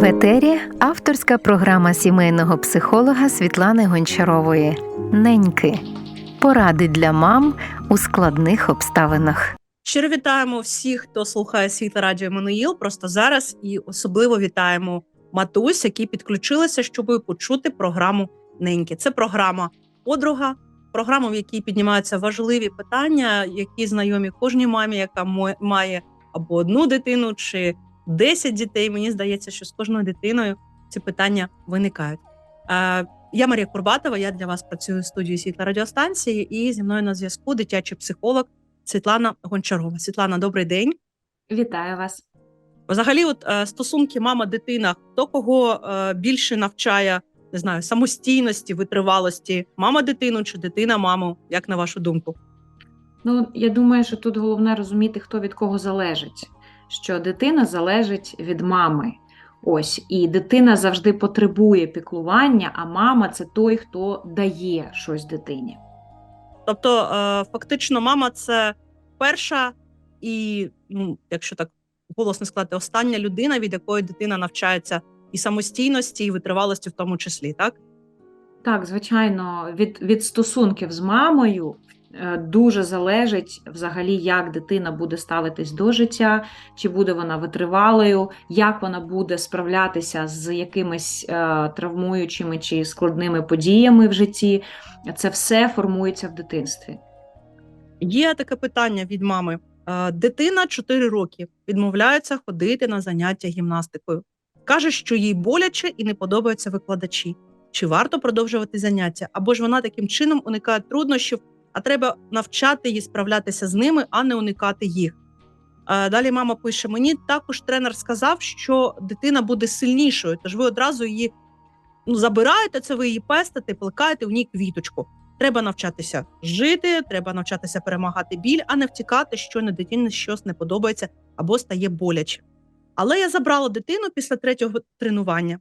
В етері авторська програма сімейного психолога Світлани Гончарової Неньки. Поради для мам у складних обставинах. Щиро вітаємо всіх, хто слухає світло радіо Еммануїл просто зараз, і особливо вітаємо матусь, які підключилися, щоб почути програму Неньки. Це програма подруга, програма, в якій піднімаються важливі питання, які знайомі кожній мамі, яка має або одну дитину, чи 10 дітей. Мені здається, що з кожною дитиною ці питання виникають. Я Марія Курбатова. Я для вас працюю в студії світла радіостанції, і зі мною на зв'язку дитячий психолог Світлана Гончарова. Світлана, добрий день. Вітаю вас. Взагалі, от е, стосунки мама-дитина, хто кого е, більше навчає, не знаю, самостійності, витривалості, мама дитину чи дитина маму, як на вашу думку? Ну, я думаю, що тут головне розуміти, хто від кого залежить. Що дитина залежить від мами. Ось, і дитина завжди потребує піклування, а мама це той, хто дає щось дитині. Тобто, е, фактично, мама це перша і, ну, якщо так голосно сказати, остання людина, від якої дитина навчається і самостійності, і витривалості, в тому числі, так? Так, звичайно, від, від стосунків з мамою дуже залежить взагалі, як дитина буде ставитись до життя, чи буде вона витривалою, як вона буде справлятися з якимись е, травмуючими чи складними подіями в житті. Це все формується в дитинстві. Є таке питання від мами. Е, Дитина 4 роки відмовляється ходити на заняття гімнастикою. Каже, що їй боляче і не подобаються викладачі. Чи варто продовжувати заняття? Або ж вона таким чином уникає труднощів, а треба навчати її справлятися з ними, а не уникати їх. Е, Далі мама пише: мені також тренер сказав, що дитина буде сильнішою, тож ви одразу її ну, забираєте це, ви її пестите, плекаєте в ній квіточку. Треба навчатися жити, треба навчатися перемагати біль, а не втікати, що на дитині щось не подобається або стає боляче. Але я забрала дитину після третього тренування,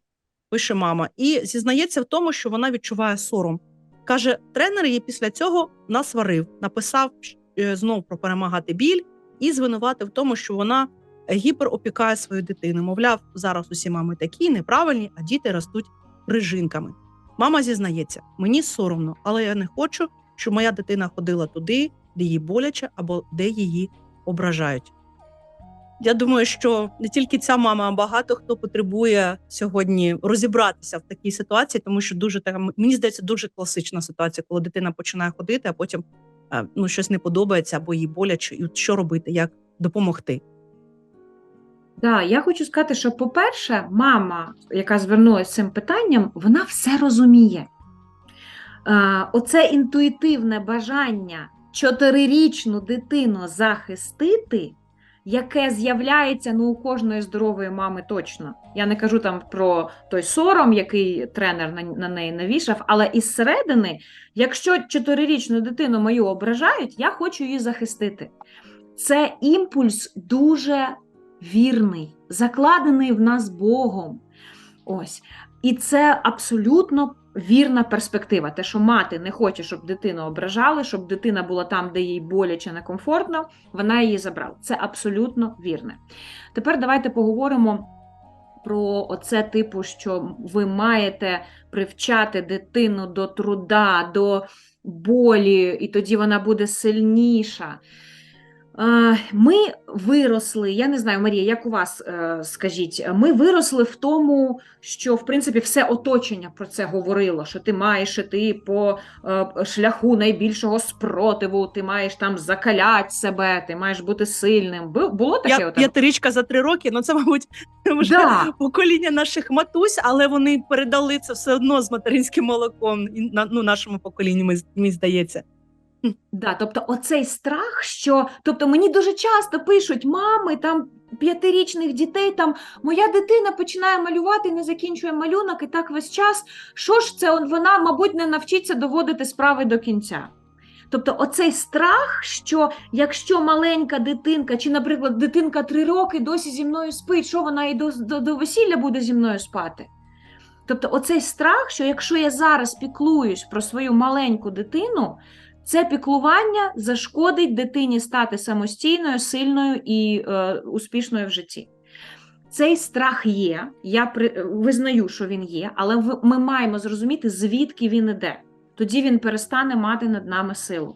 пише мама, і зізнається в тому, що вона відчуває сором. Каже, тренер її після цього насварив, написав е, знов про перемагати біль і звинуватив в тому, що вона гіперопікає свою дитину. Мовляв, зараз усі мами такі неправильні, а діти ростуть прижинками. Мама зізнається, мені соромно, але я не хочу, щоб моя дитина ходила туди, де їй боляче або де її ображають. Я думаю, що не тільки ця мама, а багато хто потребує сьогодні розібратися в такій ситуації, тому що дуже така, мені здається, дуже класична ситуація, коли дитина починає ходити, а потім е, ну, щось не подобається або їй боляче, і що робити, як допомогти. Да, я хочу сказати, що, по-перше, мама, яка звернулася з цим питанням, вона все розуміє. Е, Оце інтуїтивне бажання чотирирічну дитину захистити, яке з'являється ну, у кожної здорової мами точно. Я не кажу там про той сором, який тренер на, на неї навішав, але із середини, якщо чотирирічну дитину мою ображають, я хочу її захистити. Це імпульс дуже вірний, закладений в нас Богом. Ось. І це абсолютно вірна перспектива. Те, що мати не хоче, щоб дитину ображали, щоб дитина була там, де їй боляче, некомфортно, вона її забрала. Це абсолютно вірне. Тепер давайте поговоримо про оце типу, що ви маєте привчати дитину до труда, до болі, і тоді вона буде сильніша. Ми виросли, я не знаю, Марія, як у вас е, скажіть, ми виросли в тому, що в принципі все оточення про це говорило, що ти маєш іти по е, шляху найбільшого спротиву, ти маєш там закаляти себе, ти маєш бути сильним. Бу- Було таке? Я п'ятирічка за три роки, ну це, мабуть, вже Да. покоління наших матусь, але вони передали це все одно з материнським молоком ну, нашому поколінню, мені здається. Да, тобто оцей страх, що тобто мені дуже часто пишуть мами там п'ятирічних дітей, там моя дитина починає малювати, не закінчує малюнок, і так весь час. Що ж це вона, мабуть, не навчиться доводити справи до кінця. Тобто, оцей страх, що якщо маленька дитинка, чи, наприклад, дитинка три роки досі зі мною спить, що вона і до, до, до весілля буде зі мною спати? Тобто, оцей страх, що якщо я зараз піклуюсь про свою маленьку дитину, це піклування зашкодить дитині стати самостійною, сильною і е, успішною в житті. цей страх є. Я при... визнаю, що він є, але ми маємо зрозуміти, звідки він іде. Тоді він перестане мати над нами силу.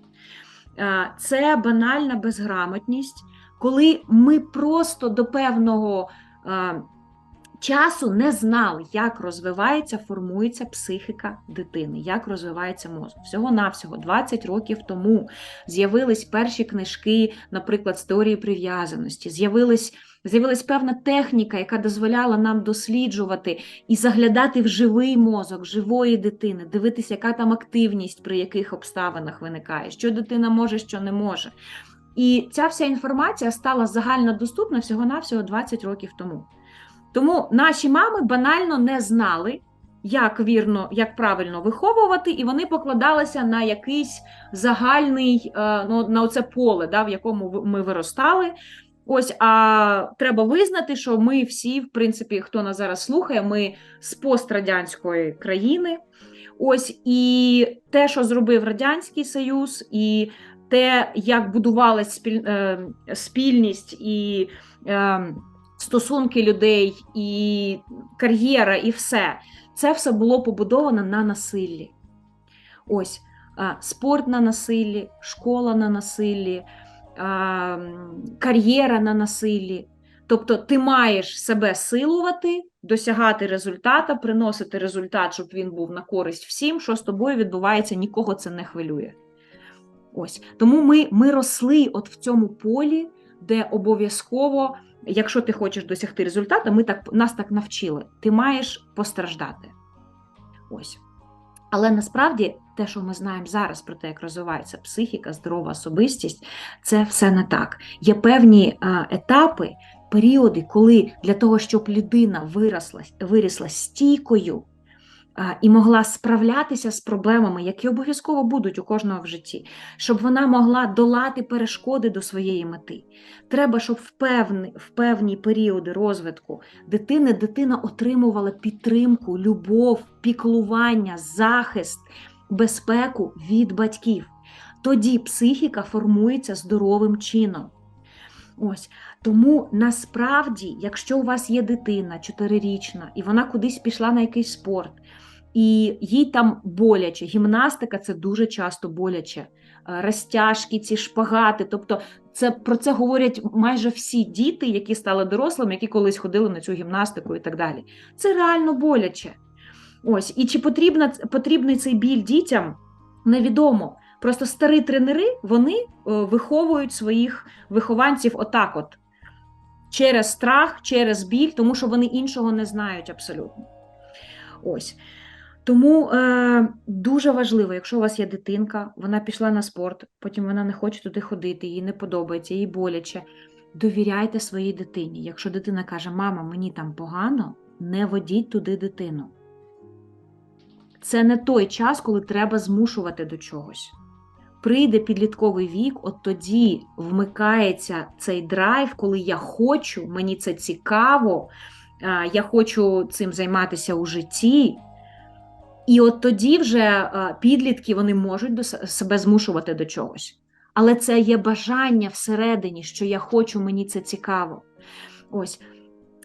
Е, Це банальна безграмотність, коли ми просто до певного е, часу не знали, як розвивається, формується психіка дитини, як розвивається мозок. Всього-навсього 20 років тому з'явились перші книжки, наприклад, з теорії прив'язаності, з'явились. З'явилась певна техніка, яка дозволяла нам досліджувати і заглядати в живий мозок живої дитини, дивитися, яка там активність при яких обставинах виникає, що дитина може, що не може. І ця вся інформація стала загальнодоступна всього-навсього 20 років тому. Тому наші мами банально не знали, як вірно, як правильно виховувати, і вони покладалися на якийсь загальний е, ну, на оце поле, да, в якому ми виростали. Ось, а треба визнати, що ми всі, в принципі, хто нас зараз слухає, ми з пострадянської країни. Ось і те, що зробив Радянський Союз, і те, як будувалась спіль, е, спільність і е, стосунки людей, і кар'єра, і все, це все було побудовано на насиллі. Ось спорт на насиллі, школа на насиллі, кар'єра на насиллі. Тобто ти маєш себе силувати, досягати результата, приносити результат, щоб він був на користь всім, що з тобою відбувається, нікого це не хвилює. Ось тому ми, ми росли от в цьому полі, де обов'язково, якщо ти хочеш досягти результату, ми так нас так навчили. Ти маєш постраждати. Ось. Але насправді те, що ми знаємо зараз про те, як розвивається психіка, здорова особистість, це все не так. Є певні а, етапи, періоди, коли для того, щоб людина виросла, вирісла стійкою і могла справлятися з проблемами, які обов'язково будуть у кожного в житті, щоб вона могла долати перешкоди до своєї мети. Треба, щоб в певні, в певні періоди розвитку дитини дитина отримувала підтримку, любов, піклування, захист, безпеку від батьків. Тоді психіка формується здоровим чином. Ось тому насправді, якщо у вас є дитина чотирирічна, і вона кудись пішла на якийсь спорт, і їй там боляче, гімнастика це дуже часто боляче, е, розтяжки, ці шпагати. Тобто, це про це говорять майже всі діти, які стали дорослими, які колись ходили на цю гімнастику і так далі. Це реально боляче. Ось, і чи потрібна, потрібний цей біль дітям, невідомо. Просто старі тренери вони е, виховують своїх вихованців отак, от через страх, через біль, тому що вони іншого не знають абсолютно. Ось. Тому е, дуже важливо, якщо у вас є дитинка, вона пішла на спорт, потім вона не хоче туди ходити, їй не подобається, їй боляче. Довіряйте своїй дитині. Якщо дитина каже, мама, мені там погано, не водіть туди дитину. Це не той час, коли треба змушувати до чогось. Прийде підлітковий вік, от тоді вмикається цей драйв, коли я хочу, мені це цікаво, я хочу цим займатися у житті. І от тоді вже підлітки вони можуть до себе змушувати до чогось. Але це є бажання всередині, що я хочу, мені це цікаво. Ось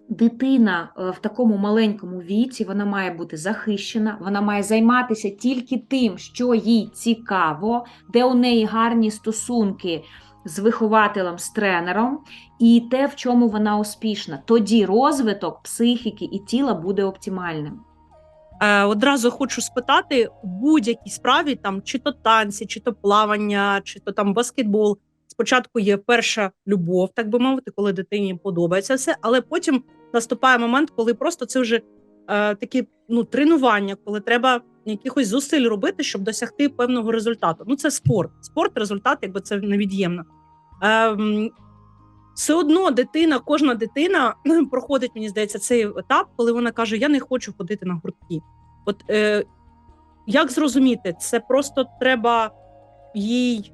дитина е, в такому маленькому віці вона має бути захищена, вона має займатися тільки тим, що їй цікаво, де у неї гарні стосунки з вихователем, з тренером, і те, в чому вона успішна. Тоді розвиток психіки і тіла буде оптимальним. Е, одразу хочу спитати у будь-якій справі, там чи то танці, чи то плавання, чи то там баскетбол. Спочатку є перша любов, так би мовити, коли дитині подобається все, але потім наступає момент, коли просто це вже е, такі ну, тренування, коли треба якихось зусиль робити, щоб досягти певного результату. Ну, це спорт. Спорт, результат, якби це невід'ємно. Ем, все одно дитина, кожна дитина проходить, мені здається, цей етап, коли вона каже: Я не хочу ходити на гуртки. От е, як зрозуміти, це просто треба їй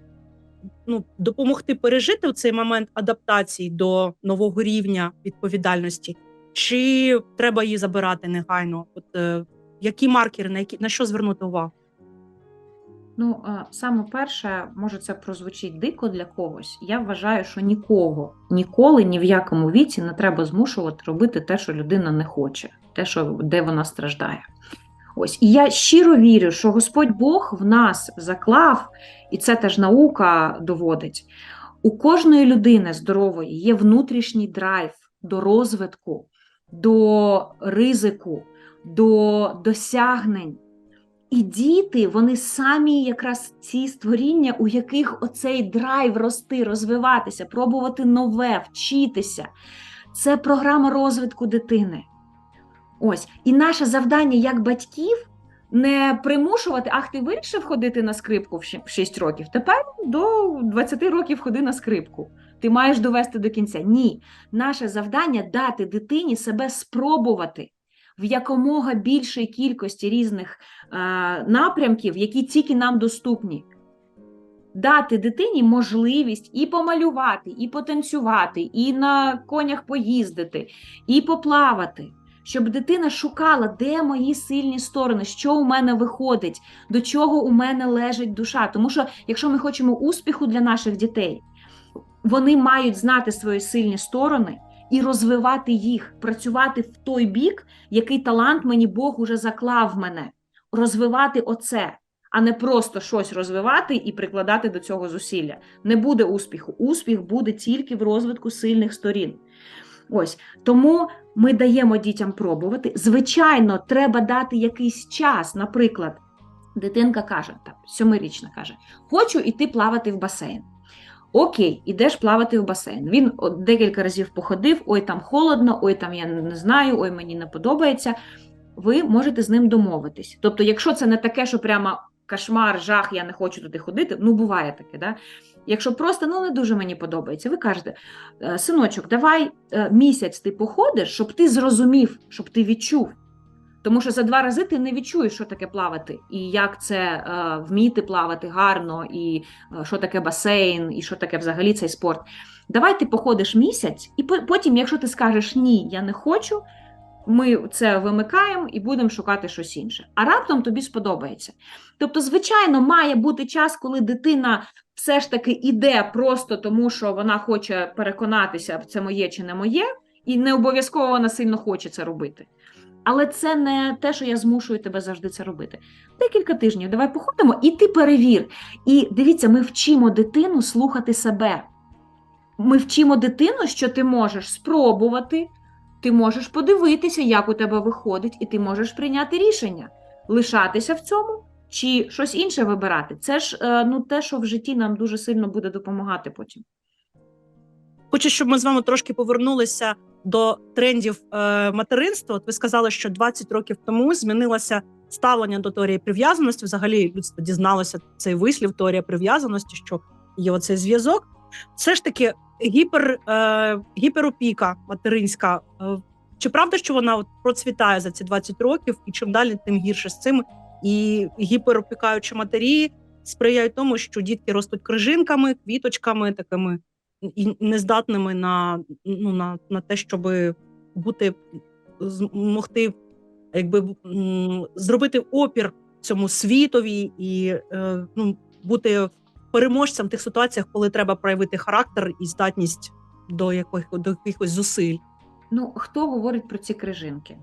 ну, допомогти пережити цей момент адаптації до нового рівня відповідальності, чи треба її забирати негайно? От е, які маркери, на які на що звернути увагу? Ну, саме перше, може, це прозвучить дико для когось. Я вважаю, що нікого ніколи ні в якому віці не треба змушувати робити те, що людина не хоче, те, що де вона страждає. Ось і я щиро вірю, що Господь Бог в нас заклав, і це теж наука доводить. У кожної людини здорової є внутрішній драйв до розвитку, до ризику, до досягнень. І діти, вони самі якраз ці створіння, у яких оцей драйв рости, розвиватися, пробувати нове, вчитися. Це програма розвитку дитини. Ось. І наше завдання як батьків не примушувати, ах, ти вирішив ходити на скрипку в в 6 років. Тепер до 20 років ходи на скрипку. Ти маєш довести до кінця. Ні. Наше завдання дати дитині себе спробувати в якомога більшій кількості різних е, напрямків, які тільки нам доступні. Дати дитині можливість і помалювати, і потанцювати, і на конях поїздити, і поплавати, щоб дитина шукала, де мої сильні сторони, що у мене виходить, до чого у мене лежить душа. Тому що, якщо ми хочемо успіху для наших дітей, вони мають знати свої сильні сторони і розвивати їх, працювати в той бік, який талант мені Бог уже заклав мене, розвивати оце, а не просто щось розвивати і прикладати до цього зусилля. Не буде успіху. Успіх буде тільки в розвитку сильних сторін. Ось тому ми даємо дітям пробувати. Звичайно, треба дати якийсь час. Наприклад, дитинка каже, там, сьомирічна каже: Хочу йти плавати в басейн. Окей, ідеш плавати в басейн. Він декілька разів походив, ой, там холодно, ой, там я не знаю, ой, мені не подобається. Ви можете з ним домовитись. Тобто, якщо це не таке, що прямо кошмар, жах, я не хочу туди ходити, ну буває таке, да? Якщо просто ну не дуже мені подобається, ви кажете, «Е, синочок, давай е, місяць ти походиш, щоб ти зрозумів, щоб ти відчув. Тому що за два рази ти не відчуєш, що таке плавати, і як це е, вміти плавати гарно, і е, що таке басейн, і що таке взагалі цей спорт. Давай ти походиш місяць, і потім, якщо ти скажеш ні, я не хочу, ми це вимикаємо і будемо шукати щось інше. А раптом тобі сподобається. Тобто, звичайно, має бути час, коли дитина все ж таки іде просто тому, що вона хоче переконатися, це моє чи не моє, і не обов'язково вона сильно хоче це робити. Але це не те, що я змушую тебе завжди це робити. Декілька тижнів, давай походимо, і ти перевір. І дивіться, ми вчимо дитину слухати себе. Ми вчимо дитину, що ти можеш спробувати, ти можеш подивитися, як у тебе виходить, і ти можеш прийняти рішення, лишатися в цьому чи щось інше вибирати. Це ж е, ну, те, що в житті нам дуже сильно буде допомагати потім. Хочу, щоб ми з вами трошки повернулися до трендів е, материнства. От ви сказали, що 20 років тому змінилося ставлення до теорії прив'язаності. Взагалі людство дізналося цей вислів теорія прив'язаності, що є оцей зв'язок. Все ж таки, гіпер, е, гіперопіка материнська. Е, чи правда, що вона от процвітає за ці 20 років, і чим далі, тим гірше з цим? І гіперопікаючі матері сприяють тому, що дітки ростуть крижинками, квіточками, такими і нездатними на, ну, на, на те, щоб бути змогти якби зробити опір цьому світові і е, ну, бути переможцем в тих ситуаціях, коли треба проявити характер і здатність до яких, до якихось зусиль. Ну, хто говорить про ці крижинки?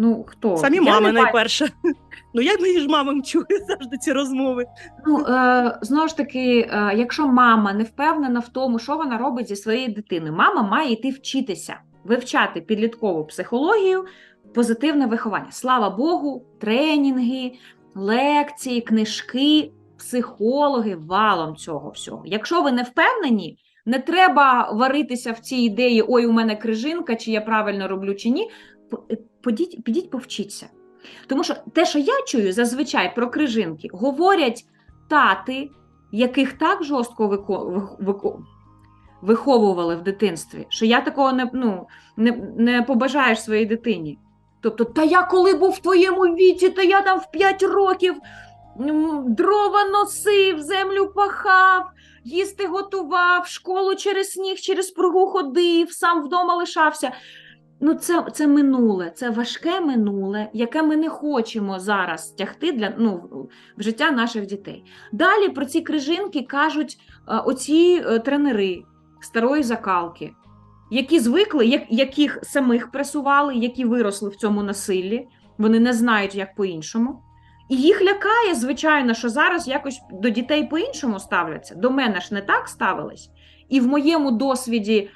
Ну, хто? Самі Я мами не найперше. Ну я мої мамам чую завжди ці розмови. Ну, е, знову ж таки, е, якщо мама не впевнена в тому, що вона робить зі своєю дитиною, мама має йти вчитися, вивчати підліткову психологію, позитивне виховання. Слава Богу, тренінги, лекції, книжки, психологи валом цього всього. Якщо ви не впевнені, не треба варитися в цій ідеї: ой, у мене крижинка, чи я правильно роблю, чи ні. П- е, підіть повчіться. Тому що те, що я чую зазвичай про крижинки, говорять тати, яких так жорстко вико... виховували в дитинстві, що я такого не, ну, не, не побажаєш своїй дитині. Тобто, та я коли був в твоєму віці, то я там в 5 років дрова носив, землю пахав, їсти готував, школу через сніг, через пругу ходив, сам вдома лишався. Ну, це, це минуле, це важке минуле, яке ми не хочемо зараз тягти для ну, в- життя наших дітей. Далі про ці крижинки кажуть е, оці е, тренери старої закалки, які звикли, як, яких самих пресували, які виросли в цьому насиллі, вони не знають, як по-іншому. І їх лякає, звичайно, що зараз якось до дітей по-іншому ставляться. До мене ж не так ставились. І в моєму досвіді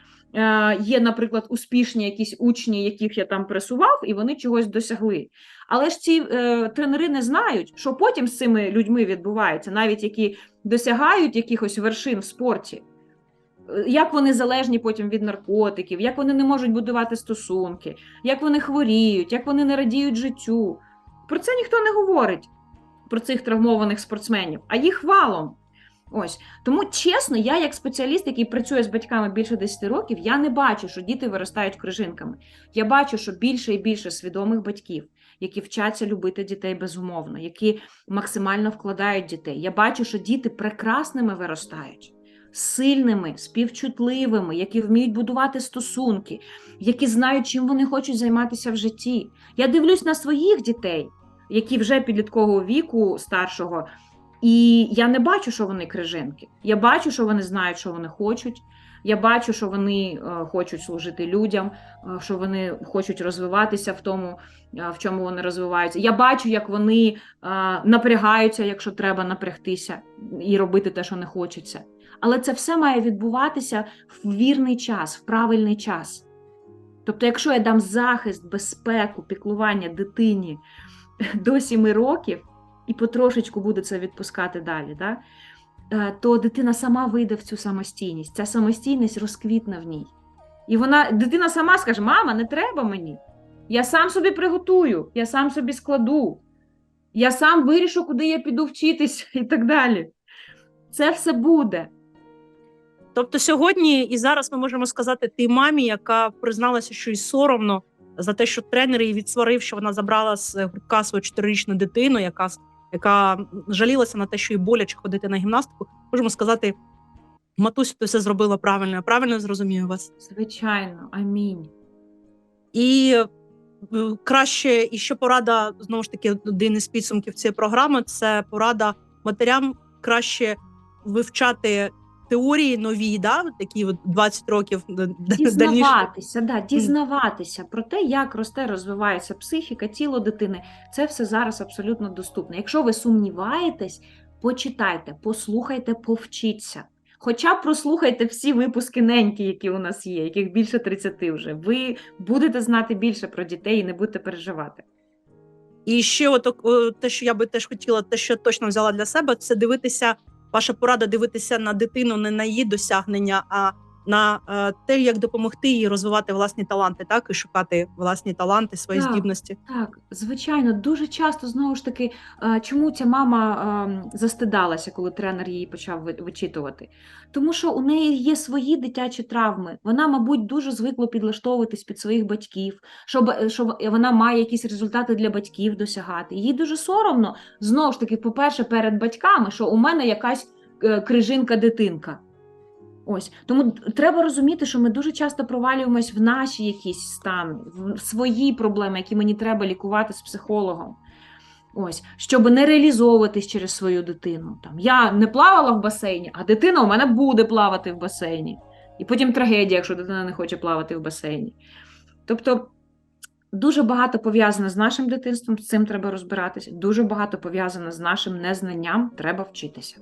є, наприклад, успішні якісь учні, яких я там пресував, і вони чогось досягли. Але ж ці е, тренери не знають, що потім з цими людьми відбувається, навіть які досягають якихось вершин в спорті. Е, Як вони залежні потім від наркотиків, як вони не можуть будувати стосунки, як вони хворіють, як вони не радіють життю. Про це ніхто не говорить, про цих травмованих спортсменів, а їх валом. Ось тому, чесно, я, як спеціаліст, який працює з батьками більше 10 років, я не бачу, що діти виростають крижинками. Я бачу, що більше і більше свідомих батьків, які вчаться любити дітей безумовно, які максимально вкладають дітей. Я бачу, що діти прекрасними виростають, сильними, співчутливими, які вміють будувати стосунки, які знають, чим вони хочуть займатися в житті. Я дивлюсь на своїх дітей, які вже підліткового віку старшого. І я не бачу, що вони крижинки. Я бачу, що вони знають, що вони хочуть. Я бачу, що вони е, хочуть служити людям, е, що вони хочуть розвиватися в тому, е, в чому вони розвиваються. Я бачу, як вони напрягаються, якщо треба напрягтися і робити те, що не хочеться. Але це все має відбуватися в вірний час, в правильний час. Тобто, якщо я дам захист, безпеку, піклування дитині до 7 років, і потрошечку буде це відпускати далі, да? е, то дитина сама вийде в цю самостійність. Ця самостійність розквітне в ній. І вона, дитина сама скаже: Мама, не треба мені. Я сам собі приготую, я сам собі складу, я сам вирішу, куди я піду вчитись і так далі. Це все буде. Тобто сьогодні і зараз ми можемо сказати тій мамі, яка призналася, що й соромно за те, що тренер її відсварив, що вона забрала з гуртка свою чотирирічну дитину, яка яка жалілася на те, що їй боляче ходити на гімнастику. Можемо сказати, матусь, ти все зробила правильно. Я правильно зрозумію вас. Звичайно, амінь. І е, краще, і ще порада знову ж таки один із підсумків цієї програми це порада матерям краще вивчати теорії нові, да, такі от 20 років. Дізнаватися, да, дізнаватися про те, як росте, розвивається психіка, тіло дитини. Це все зараз абсолютно доступно. Якщо ви сумніваєтесь, почитайте, послухайте, повчіться. Хоча б прослухайте всі випуски неньки, які у нас є, яких більше 30 вже. Ви будете знати більше про дітей і не будете переживати. І ще от о, те, що я би теж хотіла, те, що точно взяла для себе, це дивитися. Ваша порада дивитися на дитину не на її досягнення, а на е, те, як допомогти їй розвивати власні таланти, так і шукати власні таланти, свої Так. здібності. Так, звичайно, дуже часто знову ж таки, е, чому ця мама ем, застидалася, коли тренер її почав вичитувати? Тому що у неї є свої дитячі травми. Вона, мабуть, дуже звикла підлаштовуватись під своїх батьків, щоб, е, що вона має якісь результати для батьків досягати. Їй дуже соромно, знову ж таки, по-перше, перед батьками, що у мене якась е, крижинка-дитинка. Ось тому треба розуміти, що ми дуже часто провалюємось в наші якісь стани, в свої проблеми, які мені треба лікувати з психологом. Ось, щоб не реалізовуватись через свою дитину. Там я не плавала в басейні, а дитина у мене буде плавати в басейні. І потім трагедія, якщо дитина не хоче плавати в басейні. Тобто дуже багато пов'язано з нашим дитинством, з цим треба розбиратися. Дуже багато пов'язано з нашим незнанням, треба вчитися.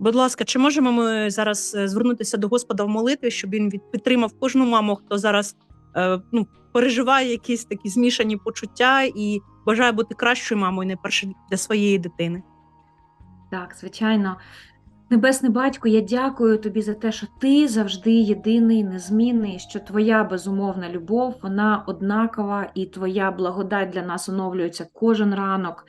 Будь ласка, чи можемо ми зараз е, звернутися до Господа в молитві, щоб він підтримав кожну маму, хто зараз е, ну, переживає якісь такі змішані почуття і бажає бути кращою мамою, не перше для своєї дитини. Так, звичайно. Небесний батько, я дякую тобі за те, що ти завжди єдиний, незмінний, що твоя безумовна любов, вона однакова, і твоя благодать для нас оновлюється кожен ранок.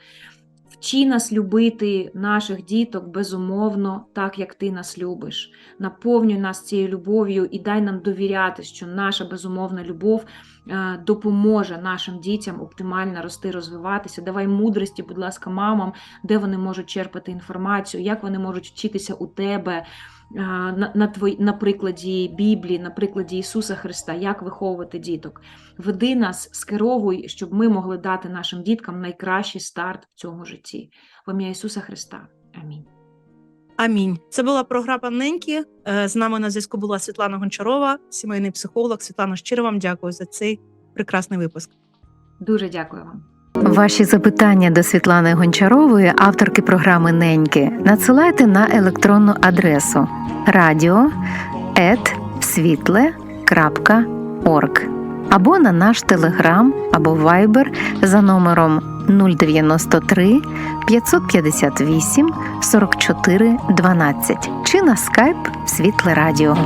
Вчи нас любити наших діток безумовно, так як ти нас любиш. Наповнюй нас цією любов'ю і дай нам довіряти, що наша безумовна любов е, допоможе нашим дітям оптимально рости, розвиватися. Давай мудрості, будь ласка, мамам, де вони можуть черпати інформацію, як вони можуть вчитися у тебе, на, на, твої, на прикладі Біблії, на прикладі Ісуса Христа, як виховувати діток. Веди нас, скеровуй, щоб ми могли дати нашим діткам найкращий старт в цьому житті. В ім'я Ісуса Христа. Амінь. Амінь. Це була програма Неньки. Е, З нами на зв'язку була Світлана Гончарова, сімейний психолог. Світлана, щиро вам дякую за цей прекрасний випуск. Дуже дякую вам. Ваші запитання до Світлани Гончарової, авторки програми Неньки, надсилайте на електронну адресу radio.світле.орг або на наш телеграм або вайбер за номером 093 558 44 12 чи на скайп Світле Радіо.